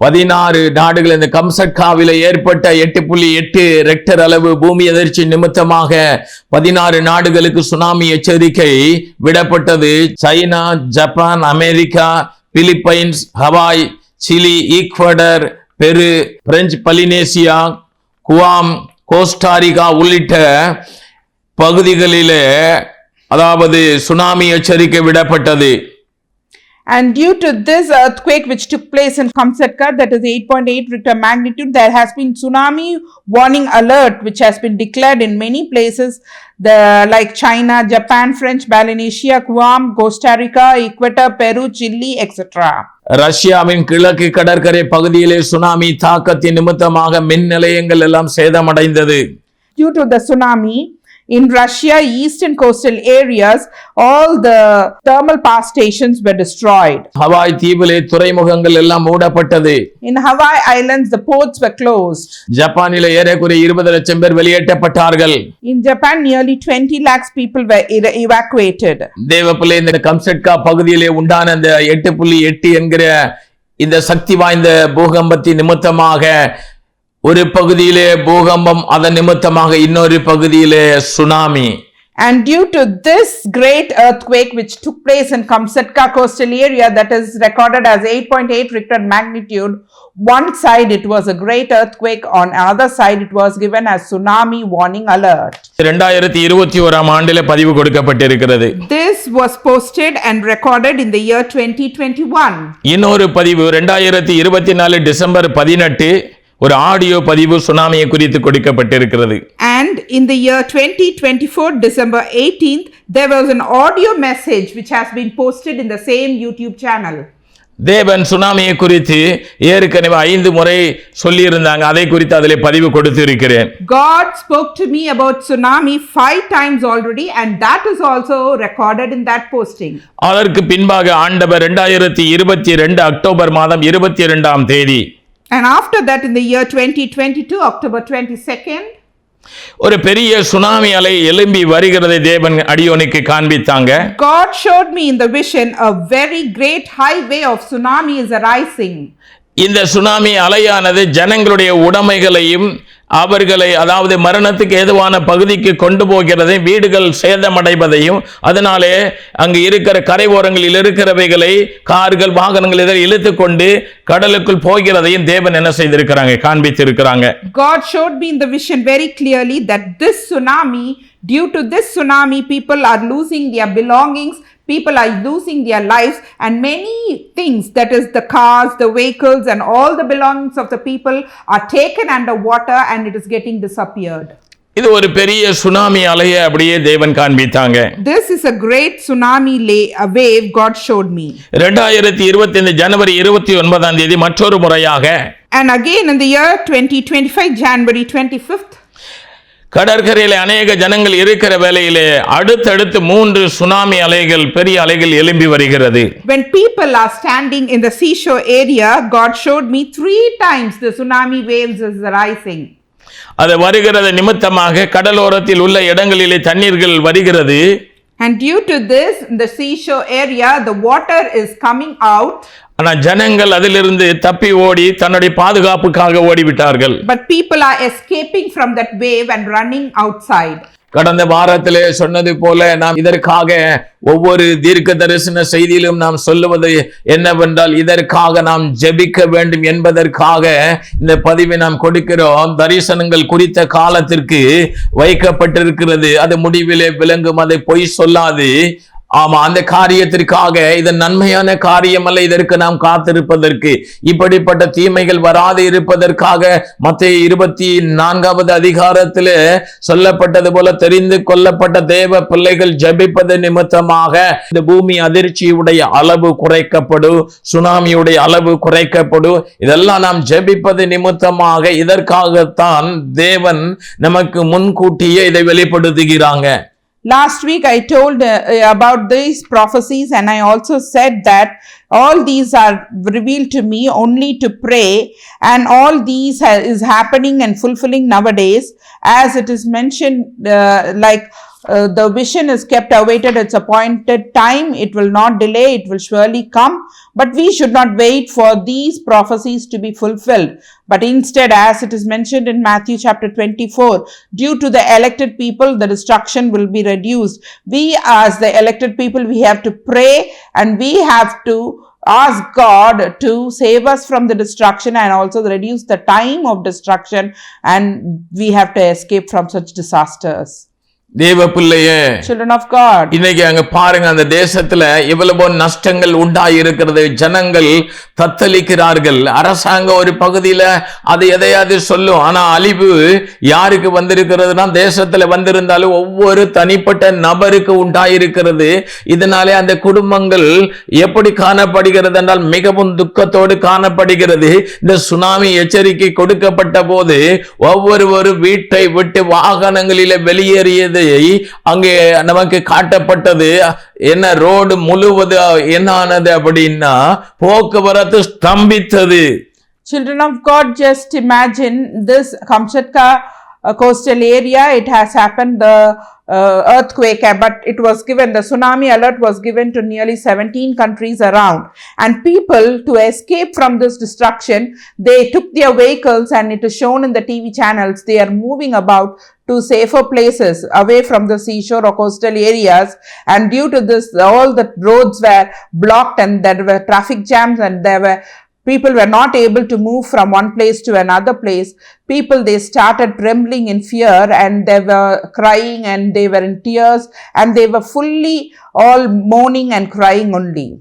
பதினாறு நாடுகள் இந்த கம்சட்காவில ஏற்பட்ட எட்டு புள்ளி எட்டு ரெக்டர் அளவு பூமி அதிர்ச்சி நிமித்தமாக பதினாறு நாடுகளுக்கு சுனாமி எச்சரிக்கை விடப்பட்டது. China Japan America Philippines Hawaii Chile Ecuador Peru French Polynesia குவாம் கோஸ்டாரிகா உள்ளிட்ட பகுதிகளிலே அதாவது சுனாமி எச்சரிக்கை விடப்பட்டது. And due to this earthquake which took place in Kamchatka, that is 8.8 Richter magnitude, there has been tsunami warning alert which has been declared in many places, the like China, Japan, French, Melanesia, Guam, Costa Rica, Ecuador, Peru, Chile, etc. ரஷ்யாவின் கிழக்கு கடற்கரை பகுதியிலே tsunami தாக்கத்தின் நிமித்தமாக மின் நிலையங்கள் எல்லாம் சேதமடைந்தது Due to the tsunami, in Russia, eastern coastal areas, all the thermal power stations were destroyed. Hawaii தீவிலே துறைமுகங்கள் எல்லாம் மூடப்பட்டது In Hawaii Islands, the ports were closed. ஜப்பானிலே ஏறக்குறைய இருபது லட்சம் பேர் வெளியேற்றப்பட்டார்கள் In Japan, nearly 20 lakhs people were e- evacuated. தேவப்பிள்ளை இந்த Kamchatka பகுதியிலே உண்டான இந்த எட்டு புள்ளி எட்டு என்கிற இந்த சக்தி வாய்ந்த பூகம்பத்தின் நிமித்தமாக ஒரு பகுதியிலே பூகம்பம் அதன் நிமித்தமாக இன்னொரு பகுதியிலே tsunami And due to this great earthquake which took place in Kamchatka coastal area that is recorded as 8.8 Richter magnitude, one side it was a great earthquake, on another side it was given as tsunami warning alert. இரண்டாயிரத்தி இருபத்தி ஓராம் ஆண்டிலே பதிவு கொடுக்கப்பட்டிருக்கிறது This was posted and recorded in the year 2021. இன்னொரு பதிவு ரெண்டாயிரத்தி இருபத்தி நாலு டிசம்பர் பதினெட்டு ஒரு ஆடியோ பதிவு சுனாமியை குறித்து கொடுக்கப்பட்டிருக்கிறது And in the year 2024, December 18th, there was an audio message which has been posted in the same YouTube channel. தேவன் சுனாமியை குறித்து ஏற்கனவே ஐந்து முறை சொல்லியிருந்தாங்க அதை குறித்து அதிலே பதிவு கொடுத்திருக்கிறேன் God spoke to me about tsunami five times already, and that is also recorded in that posting. அதற்கு பின்பாக ஆண்டவர் ரெண்டாயிரத்தி இருபத்தி ரெண்டு அக்டோபர் மாதம் இருபத்தி இரண்டாம் தேதி And after that, in the year 2022, October 22nd, ஒரு பெரிய சுனாமி அலை எழும்பி வருகிறதை தேவன் அடியோனுக்கு காண்பித்தாங்க God showed me in the vision a very great highway of tsunami is arising. இந்த சுனாமி அலையானது ஜனங்களுடைய உடைமைகளையும் அவர்களை அதாவது மரணத்துக்கு ஏதுவான பகுதிக்கு கொண்டு போகிறதை வீடுகள் சேதமடைவதையும் அதனாலே அங்கு இருக்கிற கரை ஓரங்களில் இருக்கிறவைகளை கார்கள் வாகனங்கள் இதை இழுத்து கொண்டு கடலுக்குள் போகிறதையும் தேவன் என்ன செய்திருக்கிறாங்க காண்பித்திருக்கிறாங்க. God showed me in the vision very clearly that this tsunami, due to this tsunami, people are losing their belongings, people are losing their lives, and many things that is, the cars, the vehicles, and all the belongings of the people are taken under water and it is getting disappeared. இது ஒரு பெரிய tsunami அலையை அப்படியே தேவன் காண்பித்தாங்க This is a great tsunami lay, a wave God showed me. ரெண்டாயிரத்தி இருபத்தி ஐந்து ஜனவரி இருபத்தி ஒன்பதாம் தேதி மற்றொரு முறையாக And again in the year 2025, January 25th, கடற்கரையில அநேக ஜனங்கள் இருக்கிற வேளையிலே அடுத்தடுத்து மூன்று சுனாமி அலைகள் பெரிய அலைகள் எழும்பி வருகிறது When people are standing in the seashore area, God showed me three times the tsunami waves is rising. அது வருகிறது நிமித்தமாக கடலோரத்தில் உள்ள இடங்களிலே தண்ணீர்கள் வருகிறது And due to this, in the seashore area, the water is coming out, ஆனா ஜனங்கள் அதிலிருந்து தப்பி ஓடி தன்னுடைய பாதுகாப்புக்காக ஓடிவிட்டார்கள். But people are escaping from that wave and running outside. கடந்த வாரத்திலே சொன்னது போல நாம் இதற்காக ஒவ்வொரு தீர்க்க தரிசன செய்தியிலும் நாம் சொல்லுவது என்னவென்றால் இதற்காக நாம் ஜெபிக்க வேண்டும் என்பதற்காக இந்த பதிவை நாம் கொடுக்கிறோம். தரிசனங்கள் குறித்த காலத்திற்கு வைக்கப்பட்டிருக்கிறது. அது முடிவிலே விளங்கும். அதை பொய் சொல்லாது. ஆமா அந்த காரியத்திற்காக இது நன்மையான காரியம் அல்ல இதற்கு நாம் காத்திருப்பதற்கு. இப்படிப்பட்ட தீமைகள் வராது இருப்பதற்காக மத்திய இருபத்தி நான்காவது அதிகாரத்தில் சொல்லப்பட்டது போல தெரிந்து கொள்ளப்பட்ட தேவ பிள்ளைகள் ஜெபிப்பது நிமித்தமாக இந்த பூமி அதிர்ச்சியுடைய அளவு குறைக்கப்படும் சுனாமியுடைய அளவு குறைக்கப்படும். இதெல்லாம் நாம் ஜெபிப்பது நிமித்தமாக இதற்காகத்தான் தேவன் நமக்கு முன்கூட்டியே இதை வெளிப்படுத்துகிறாங்க. Last week, I told uh, about these prophecies, and I also said that all these are revealed to me only to pray, and all these ha- is happening and fulfilling nowadays, as it is mentioned, uh, like uh, the vision is kept awaited its appointed time. It will not delay, it will surely come. But we should not wait for these prophecies to be fulfilled. But instead, as it is mentioned in Matthew chapter 24, due to the elected people, the destruction will be reduced. We, as the elected people, we have to pray and we have to ask God to save us from the destruction and also reduce the time of destruction, and we have to escape from such disasters. தேவ பிள்ளையே Children of God, இன்னைக்கு அங்க பாருங்க அந்த தேசத்துல எவ்வளவோ நஷ்டங்கள் உண்டாயிருக்கிறது ஜனங்கள் தத்தளிக்கிறார்கள். அரசாங்கம் ஒரு பகுதியில அது எதையாவது சொல்லும். ஆனா அழிவு யாருக்கு வந்திருக்கிறதுனா தேசத்துல வந்திருந்தாலும் ஒவ்வொரு தனிப்பட்ட நபருக்கு உண்டாயிருக்கிறது. இதனாலே அந்த குடும்பங்கள் எப்படி காணப்படுகிறது என்றால் மிகவும் துக்கத்தோடு காணப்படுகிறது. இந்த சுனாமி எச்சரிக்கை கொடுக்கப்பட்ட போது ஒவ்வொருவரு வீட்டை விட்டு வாகனங்களிலே வெளியேறியதை அங்கே நமக்கு காட்டப்பட்டது. என்ன ரோடு முழுவது என்னானது அப்படின்னா போக்குவரத்து ஸ்தம்பித்தது. Children of God, just imagine this Kamchatka uh, coastal area. It has happened the uh, earthquake, uh, but it was given the tsunami alert was given to nearly 17 countries around, and people to escape from this destruction, they took their vehicles, and it is shown in the TV channels. They are moving about to safer places away from the seashore or coastal areas and due to this all the roads were blocked and there were traffic jams and there were people were not able to move from one place to another place. People they started trembling in fear and they were crying and they were in tears and they were fully all mourning and crying only